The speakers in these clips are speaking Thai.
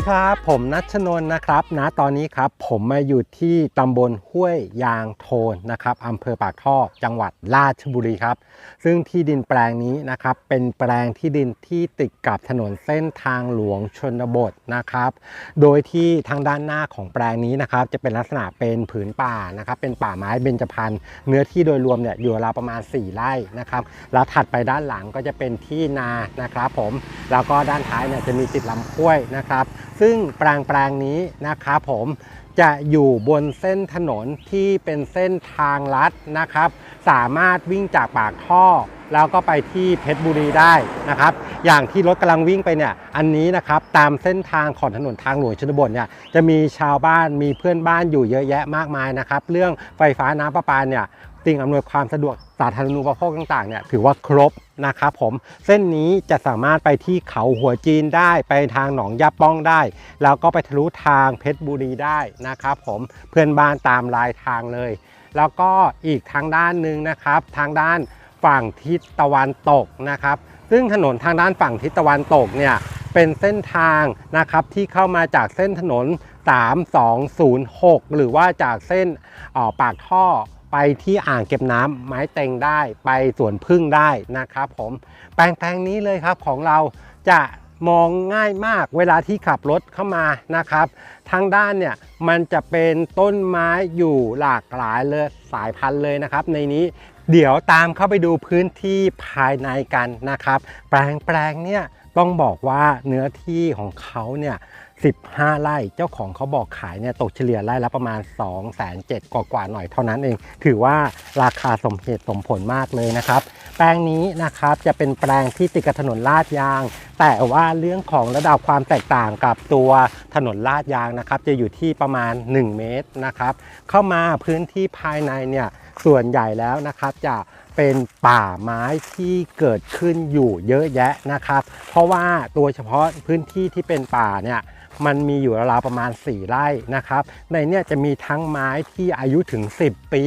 ดีครับ ผมนัชนน์นะครับณตอนนี้ครับผมมาอยู่ที่ตำบลห้วยยางโทนนะครับอำเภอปากท่อจังหวัดราชบุรีครับ ซึ่งที่ดินแปลงนี้นะครับ เป็นแปลงที่ดินที่ติดกับถนนเส้นทางหลวงชนบทนะครับ โดยที่ทางด้านหน้าของแปลงนี้นะครับ จะเป็นลักษณะเป็นผืนป่านะครับ เป็นป่าไม้เบญจพรรณเนื้อที่โดยรวมเนี่ยอยู่ราวประมาณ 4 ไร่นะครับแล้วถัดไปด้านหลังก็จะเป็นที่นานะครับ ผมแล้วก็ด้านท้ายเนี่ยจะมีติดลำห้วยนะครับซึ่งแปลงแปลงนี้นะครับผมจะอยู่บนเส้นถนนที่เป็นเส้นทางลัดนะครับ สามารถวิ่งจากปากท่อ แล้วก็ไปที่เพชรบุรีได้นะครับ อย่างที่รถกำลังวิ่งไปเนี่ยอันนี้นะครับตามเส้นทางของถนนทางหลวงชนบทเนี่ยจะมีชาวบ้านมีเพื่อนบ้านอยู่เยอะแยะมากมายนะครับ เรื่องไฟฟ้าน้ำประปาเนี่ย สิ่งอำนวยความสะดวกสาธารณูปโภคต่างๆเนี่ยถือว่าครบนะครับผมเส้นนี้จะสามารถไปที่เขาหัวจีนได้ไปทางหนองยาป้องได้ แล้วก็ไปทะลุทางเพชรบุรีได้นะครับผมเพื่อนบ้านตามลายทางเลย แล้วก็อีกทางด้านหนึ่งนะครับ ทางด้านฝั่งทิศตะวันตกนะครับ ซึ่งถนนทางด้านฝั่งทิศตะวันตกเนี่ยเป็นเส้นทางนะครับที่เข้ามาจากเส้นถนน 3206 หรือว่าจากเส้นออปากท่อ ไปที่อ่างเก็บน้ำไม้เต็งได้ไปสวนพึ่งได้นะครับผมแปลงแปลงนี้เลยครับของเราจะมองง่ายมากเวลาที่ขับรถเข้ามานะครับ ทางด้านเนี่ยมันจะเป็นต้นไม้อยู่หลากหลายเลยสายพันธุ์เลยนะครับ ในนี้เดี๋ยวตามเข้าไปดูพื้นที่ภายในกันนะครับ แปลงแปลงเนี่ยต้องบอกว่าเนื้อที่ของเขาเนี่ย 15 ไร่เจ้าของเขาบอกขายเนี่ยตกเฉลี่ยไร่ละประมาณ 2 7 0 0 0กว่ากว่าหน่อยเท่านั้นเอง ถือว่าราคาสมเหตุสมผลมากเลยนะครับ แปลงนี้นะครับจะเป็นแปลงที่ติดกับถนนลาดยาง แต่ว่าเรื่องของระดับความแตกต่างกับตัวถนนลาดยางนะครับ จะอยู่ที่ประมาณ 1 เมตรนะครับ เข้ามาพื้นที่ภายในเนี่ยส่วนใหญ่แล้วนะครับจะเป็นป่าไม้ที่เกิดขึ้นอยู่เยอะแยะนะครับ เพราะว่าตัวเฉพาะพื้นที่ที่เป็นป่าเนี่ย มันมีอยู่ราวๆประมาณ 4 ไร่นะครับ ในเนี่ยจะมีทั้งไม้ที่อายุถึง 10 ปี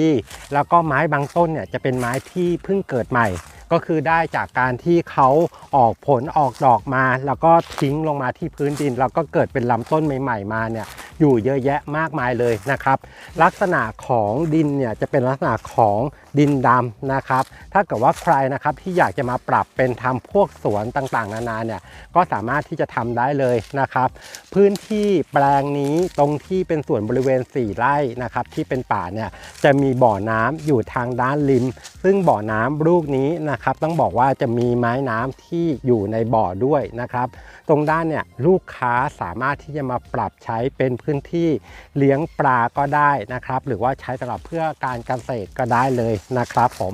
แล้วก็ไม้บางต้นเนี่ยจะเป็นไม้ที่เพิ่งเกิดใหม่ ก็คือได้จากการที่เขาออกผลออกดอกมา แล้วก็ทิ้งลงมาที่พื้นดิน แล้วก็เกิดเป็นลำต้นใหม่ๆมาเนี่ยอยู่เยอะแยะมากมายเลยนะครับ ลักษณะของดินเนี่ยจะเป็นลักษณะของ ดินดำนะครับ ถ้าเกิดว่าใครนะครับที่อยากจะมาปรับเป็นทำพวกสวนต่างๆ นานาเนี่ยก็สามารถที่จะทำได้เลยนะครับ พื้นที่แปลงนี้ตรงที่เป็นส่วนบริเวณ 4 ไร่นะครับที่เป็นป่าเนี่ยจะมีบ่อน้ำอยู่ทางด้านริม ซึ่งบ่อน้ำลูกนี้นะครับต้องบอกว่าจะมีไม้น้ำที่อยู่ในบ่อด้วยนะครับ ตรงด้านเนี่ยลูกค้าสามารถที่จะมาปรับใช้เป็นพื้นที่เลี้ยงปลาก็ได้นะครับ หรือว่าใช้สำหรับเพื่อการเกษตรก็ได้เลยนะครับผม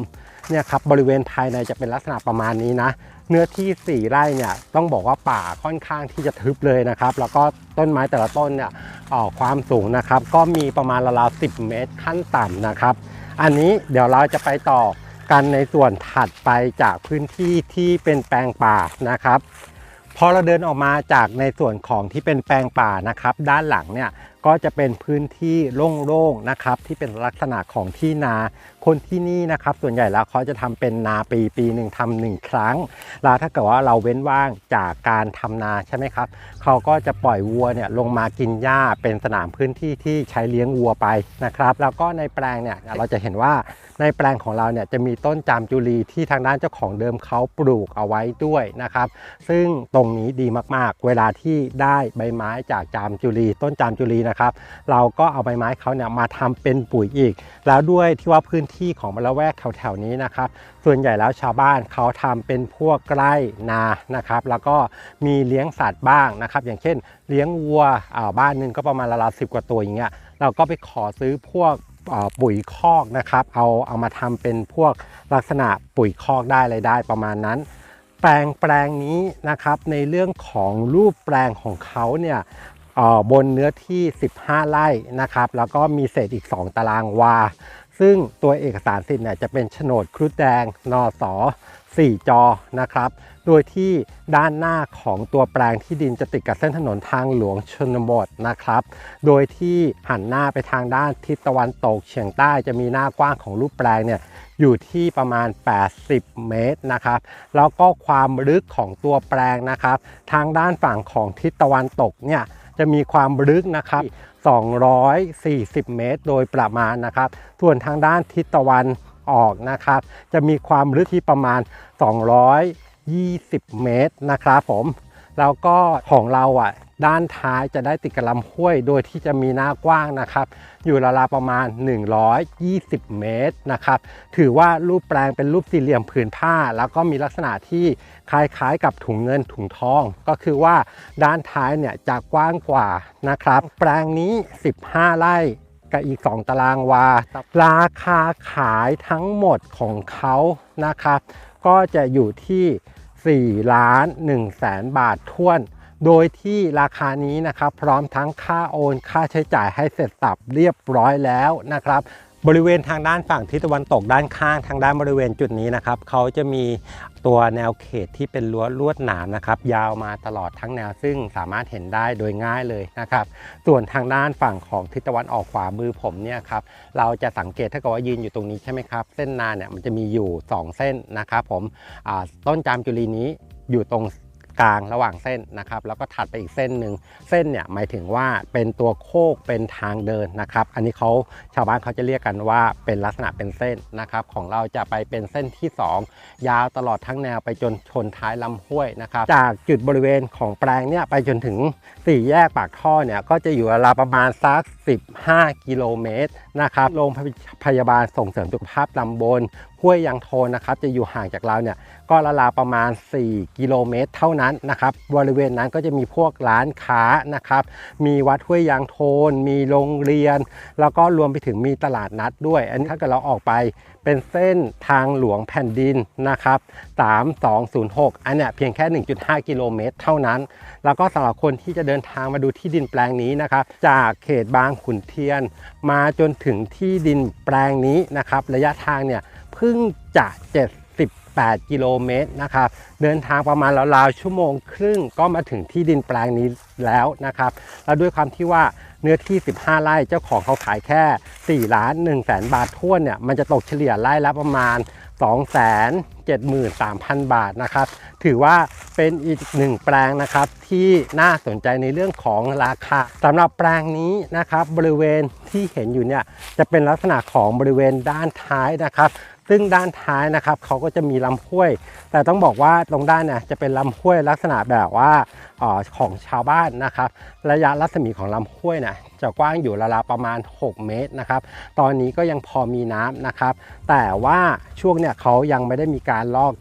เนี่ยครับบริเวณภายในจะเป็นลักษณะประมาณนี้นะ เนื้อที่ 4 ไร่เนี่ยต้องบอกว่าป่าค่อนข้างที่จะทึบเลยนะครับ แล้วก็ต้นไม้แต่ละต้นเนี่ยออความสูงนะครับ ก็มีประมาณราวๆ10 เมตรขั้นต่ำนะครับ อันนี้เดี๋ยวเราจะไปต่อกันในส่วนถัดไปจากพื้นที่ที่เป็นแปลงป่านะครับพอเราเดินออกมาจากในส่วนของที่เป็นแปลงป่านะครับ ด้านหลังเนี่ยก็จะเป็นพื้นที่โล่งๆนะครับที่เป็นลักษณะของที่นา คนที่นี่นะครับ ส่วนใหญ่แล้วเขาจะทำเป็นนาปีปีหนึ่งทำหนึ่งครั้ง แล้วถ้าเกิดว่าเราเว้นว่างจากการทำนาใช่ไหมครับเขาก็จะปล่อยวัวเนี่ยลงมากินหญ้าเป็นสนามพื้นที่ที่ใช้เลี้ยงวัวไปนะครับ แล้วก็ในแปลงเนี่ยเราจะเห็นว่าในแปลงของเราเนี่ยจะมีต้นจามจุลีที่ทางด้านเจ้าของเดิมเขาปลูกเอาไว้ด้วยนะครับ ซึ่งตรงนี้ดีมากๆ เวลาที่ได้ใบไม้จากจามจุลีต้นจามจุลีนะครับ เราก็เอาใบไม้เขาเนี่ยมาทำเป็นปุ๋ยอีก แล้วด้วยที่ว่าพื้นที่ของละแวกแถวๆนี้นะครับ ส่วนใหญ่แล้วชาวบ้านเขาทำเป็นพวกไร่นานะครับ แล้วก็มีเลี้ยงสัตว์บ้างนะครับ อย่างเช่น เลี้ยงวัวบ้านหนึงก็ประมาณราวๆสิบกว่าตัวอย่างเงี้ยเราก็ไปขอซื้อพวกปุ๋ยคอกนะครับ เอาเอามาทำเป็นพวกลักษณะปุ๋ยคอกได้อะไรได้ประมาณนั้น แปลงแปลงนี้นะครับในเรื่องของรูปแปลงของเขาเนี่ย บนเนื้อที่ 15 ไร่นะครับ แล้วก็มีเศษอีก 2 ตารางวา ซึ่งตัวเอกสารสิทธิ์เนี่ยจะเป็นโฉนดครุฑแดงนอสอ4 จอนะครับ โดยที่ด้านหน้าของตัวแปลงที่ดินจะติดกับเส้นถนนทางหลวงชนบทนะครับ โดยที่หันหน้าไปทางด้านทิศตะวันตกเฉียงใต้จะมีหน้ากว้างของรูปแปลงเนี่ย อยู่ที่ประมาณ 80 เมตรนะครับแล้วก็ความลึกของตัวแปลงนะครับ ทางด้านฝั่งของทิศตะวันตกเนี่ยจะมีความลึกนะครับ 240 เมตร โดยประมาณนะครับ ส่วนทางด้านทิศตะวันออกนะครับ จะมีความลึกที่ประมาณ 220 เมตรนะครับผม แล้วก็ของเราอะ ด้านท้ายจะได้ติดกับลำห้วย โดยที่จะมีหน้ากว้างนะครับ อยู่ราวๆประมาณ 120 เมตรนะครับ ถือว่ารูปแปลงเป็นรูปสี่เหลี่ยมผืนผ้า แล้วก็มีลักษณะที่คล้ายๆ กับถุงเงินถุงทอง ก็คือว่าด้านท้ายเนี่ยจะกว้างกว่านะครับ แปลงนี้ 15 ไร่กับอีก 2 ตารางวา ราคาขายทั้งหมดของเขานะครับ ก็จะอยู่ที่ 4 ล้าน1แสนบาทท้วน โดยที่ราคานี้นะครับพร้อมทั้งค่าโอนค่าใช้จ่ายให้เสร็จสับเรียบร้อยแล้วนะครับบริเวณทางด้านฝั่งทิศตะวันตกด้านข้างทางด้านบริเวณจุดนี้นะครับเขาจะมีตัวแนวเขตที่เป็นรั้วลวดหนามนะครับ ยาวมาตลอดทั้งแนวซึ่งสามารถเห็นได้โดยง่ายเลยนะครับ ส่วนทางด้านฝั่งของทิศตะวันออกขวามือผมเนี่ยครับเราจะสังเกตถ้าเกิดว่ายืนอยู่ตรงนี้ใช่ไหมครับ เส้นนาเนี่ยมันจะมีอยู่ 2 เส้นนะครับผมต้นจามจุลีนี้อยู่ตรง กลางระหว่างเส้นนะครับ แล้วก็ถัดไปอีกเส้นหนึ่งเส้นเนี่ยหมายถึงว่าเป็นตัวโคกเป็นทางเดินนะครับ อันนี้เขาชาวบ้านเขาจะเรียกกันว่าเป็นลักษณะเป็นเส้นนะครับ ของเราจะไปเป็นเส้นที่ 2 ยาวตลอดทั้งแนวไปจนชนท้ายลำห้วยนะครับ จากจุดบริเวณของแปลงเนี่ยไปจนถึงสี่แยกปากท่อเนี่ยก็จะอยู่ราวประมาณสัก 15 กิโลเมตรนะครับโรงพยาบาลส่งเสริมสุขภาพตำบล ห้วยยางโทนนะครับจะอยู่ห่างจากเราเนี่ยก็ราวๆประมาณ 4 กิโลเมตร เท่านั้นนะครับบริเวณนั้นก็จะมีพวกร้านค้านะครับมีวัดห้วยยางโทน มีโรงเรียน แล้วก็รวมไปถึงมีตลาดนัดด้วย อันนี้ถ้าเกิดเราออกไปเป็นเส้นทางหลวงแผ่นดินนะครับ3206 อันเนี้ยเพียงแค่ 1.5 กิโลเมตร เท่านั้น แล้วก็สำหรับคนที่จะเดินทางมาดูที่ดินแปลงนี้นะครับจากเขตบางขุนเทียน มาจนถึงที่ดินแปลงนี้นะครับระยะทางเนี่ย พิ่งจะ 78 กิโลเมตรนะครับ เดินทางประมาณราวๆชั่วโมงครึ่งก็มาถึงที่ดินแปลงนี้แล้วนะครับ แล้วด้วยความที่ว่าเนื้อที่ 15 ไร่เจ้าของเขาขายแค่ 4 ล้าน1แสนบาทท้วนเนี่ย มันจะตกเฉลี่ยไร่ละประมาณ 273,000 บาทนะครับถือว่าเป็นอีกหนึ่งแปลงนะครับที่น่าสนใจในเรื่องของราคาสำหรับแปลงนี้นะครับบริเวณที่เห็นอยู่เนี่ยจะเป็นลักษณะของบริเวณด้านท้ายนะครับซึ่งด้านท้ายนะครับเขาก็จะมีลำห้วย แต่ต้องบอกว่าตรงด้านเนี่ยจะเป็นลำห้วยลักษณะแบบว่าออของชาวบ้านนะครับ ระยะรัศมีของลำห้วยนี่ยจะกว้างอยู่ราวๆประมาณ 6 เมตรนะครับ ตอนนี้ก็ยังพอมีน้ำนะครับ แต่ว่าช่วงเนี่ยเขายังไม่ได้มีการลอก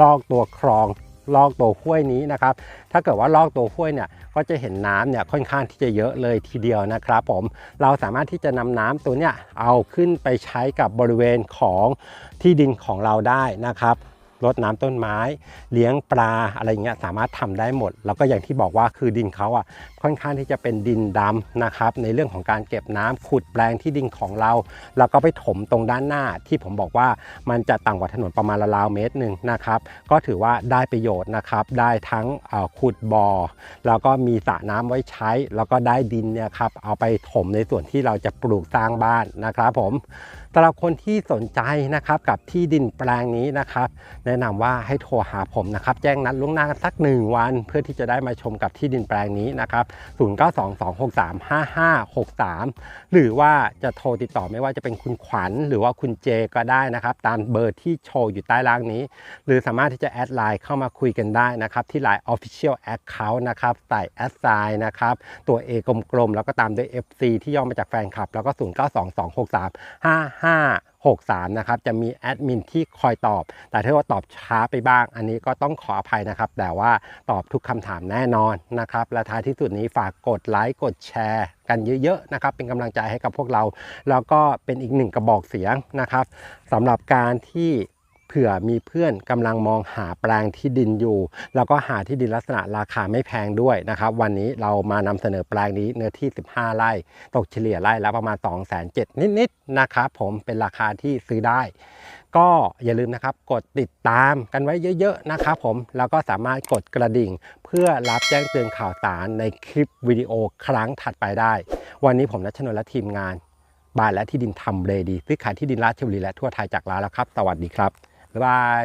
ลอกตัวคลอง ลอกตัวห้วยนี้นะครับ ถ้าเกิดว่าลอกตัวห้วยเนี่ยก็จะเห็นน้ำเนี่ยค่อนข้างที่จะเยอะเลยทีเดียวนะครับ ผมเราสามารถที่จะนำน้ำตัวเนี่ยเอาขึ้นไปใช้กับบริเวณของที่ดินของเราได้นะครับ รดน้ำต้นไม้ เลี้ยงปลาอะไรเงี้ยสามารถทำได้หมด แล้วก็อย่างที่บอกว่าคือดินเขาอะค่อนข้างที่จะเป็นดินดำนะครับในเรื่องของการเก็บน้ำขุดแปลงที่ดินของเรา แล้วก็ไปถมตรงด้านหน้าที่ผมบอกว่ามันจะต่ำกว่าถนนประมาณราวๆเมตรหนึ่งนะครับก็ถือว่าได้ประโยชน์นะครับได้ทั้งขุดบ่อ แล้วก็มีสระน้ำไว้ใช้ แล้วก็ได้ดินเนี่ยครับเอาไปถมในส่วนที่เราจะปลูกสร้างบ้านนะครับผม สำหรับคนที่สนใจนะครับกับที่ดินแปลงนี้นะครับ แนะนำว่าให้โทรหาผมนะครับแจ้งนัดล่วงหน้ากันสักหนึ่งวัน เพื่อที่จะได้มาชมกับที่ดินแปลงนี้นะครับ0922635563 หรือว่าจะโทรติดต่อไม่ว่าจะเป็นคุณขวัญ หรือว่าคุณเจก็ได้นะครับตามเบอร์ที่โชว์อยู่ใต้ล่างนี้ หรือสามารถที่จะแอดไลน์เข้ามาคุยกันได้นะครับที่ Line Official Account นะครับใส่แอดไซน์นะครับตัว A กลมๆแล้วก็ตามด้วย FC ที่ย่อมาจากแฟนคลับ แล้วก็ 09226355 5 6 3นะครับจะมีแอดมินที่คอยตอบ แต่ถ้าว่าตอบช้าไปบ้าง อันนี้ก็ต้องขออภัยนะครับ แต่ว่าตอบทุกคำถามแน่นอนนะครับและท้ายที่สุดนี้ฝากกดไลค์กดแชร์กันเยอะๆนะครับเป็นกำลังใจให้กับพวกเรา แล้วก็เป็นอีกหนึ่งกระบอกเสียงนะครับสำหรับการที่ ผื่อมีเพื่อนกำลังมองหาแปลงที่ดินอยู่ แล้วก็หาที่ดินลักษณะราคาไม่แพงด้วยนะครับ วันนี้เรามานำเสนอแปลงนี้เนื้อที่ 15 ไร่ ตกเฉลี่ยไร่ละประมาณ 2 7 0 0 0นิดๆนะครับผมเป็นราคาที่ซื้อได้ ก็อย่าลืมนะครับกดติดตามกันไว้เยอะๆนะครับผมแล้วก็สามารถกดกระดิ่ง เพื่อรับแจ้งเตือนข่าวสารในคลิปวิดีโอครั้งถัดไปได้ วันนี้ผมนัชนนและทีมงานบ้านและที่ดินทำเลดีซื้อขายที่ดินราชบุรีและทั่วไทยจากร้านแล้วครับ สวัสดีครับ บาย